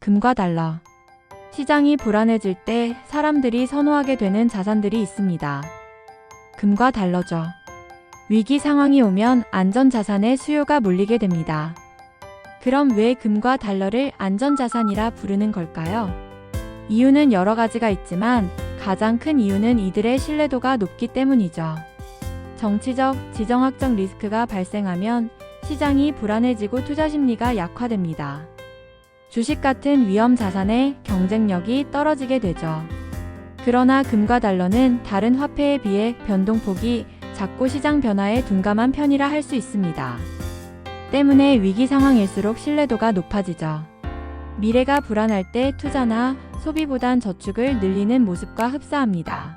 금과 달러. 시장이 불안해질 때 사람들이 선호하게 되는 자산들이 있습니다. 금과 달러죠. 위기 상황이 오면 안전 자산의 수요가 몰리게 됩니다. 그럼 왜 금과 달러를 안전 자산이라 부르는 걸까요? 이유는 여러 가지가 있지만 가장 큰 이유는 이들의 신뢰도가 높기 때문이죠. 정치적, 지정학적 리스크가 발생하면 시장이 불안해지고 투자 심리가 약화됩니다. 주식 같은 위험 자산의 경쟁력이 떨어지게 되죠. 그러나 금과 달러는 다른 화폐에 비해 변동폭이 작고 시장 변화에 둔감한 편이라 할 수 있습니다. 때문에 위기 상황일수록 신뢰도가 높아지죠. 미래가 불안할 때 투자나 소비보단 저축을 늘리는 모습과 흡사합니다.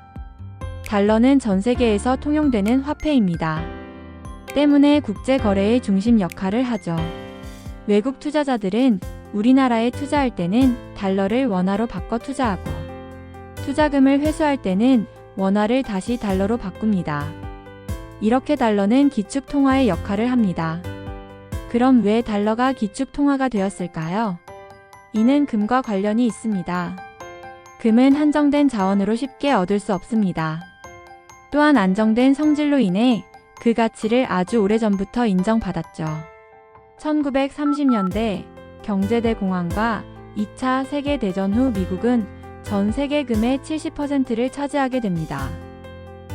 달러는 전 세계에서 통용되는 화폐입니다. 때문에 국제 거래의 중심 역할을 하죠. 외국 투자자들은 우리나라에 투자할 때는 달러를 원화로 바꿔 투자하고 투자금을 회수할 때는 원화를 다시 달러로 바꿉니다. 이렇게 달러는 기축 통화의 역할을 합니다. 그럼 왜 달러가 기축 통화가 되었을까요? 이는 금과 관련이 있습니다. 금은 한정된 자원으로 쉽게 얻을 수 없습니다. 또한 안정된 성질로 인해 그 가치를 아주 오래전부터 인정받았죠. 1930년대 경제대 공황과 2차 세계대전 후 미국은 전 세계 금의 70%를 차지하게 됩니다.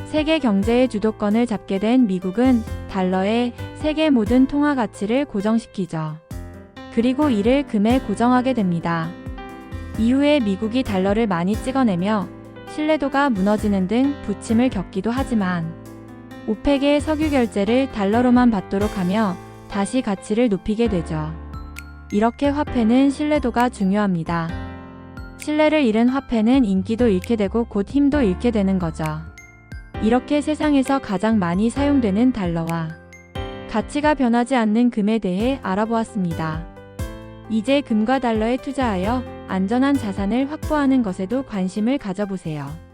세계 경제의 주도권을 잡게 된 미국은 달러의 세계 모든 통화 가치를 고정시키죠. 그리고 이를 금에 고정하게 됩니다. 이후에 미국이 달러를 많이 찍어내며 신뢰도가 무너지는 등 부침을 겪기도 하지만 오펙의 석유 결제를 달러로만 받도록 하며 다시 가치를 높이게 되죠. 이렇게 화폐는 신뢰도가 중요합니다. 신뢰를 잃은 화폐는 인기도 잃게 되고 곧 힘도 잃게 되는 거죠. 이렇게 세상에서 가장 많이 사용되는 달러와 가치가 변하지 않는 금에 대해 알아보았습니다. 이제 금과 달러에 투자하여 안전한 자산을 확보하는 것에도 관심을 가져보세요.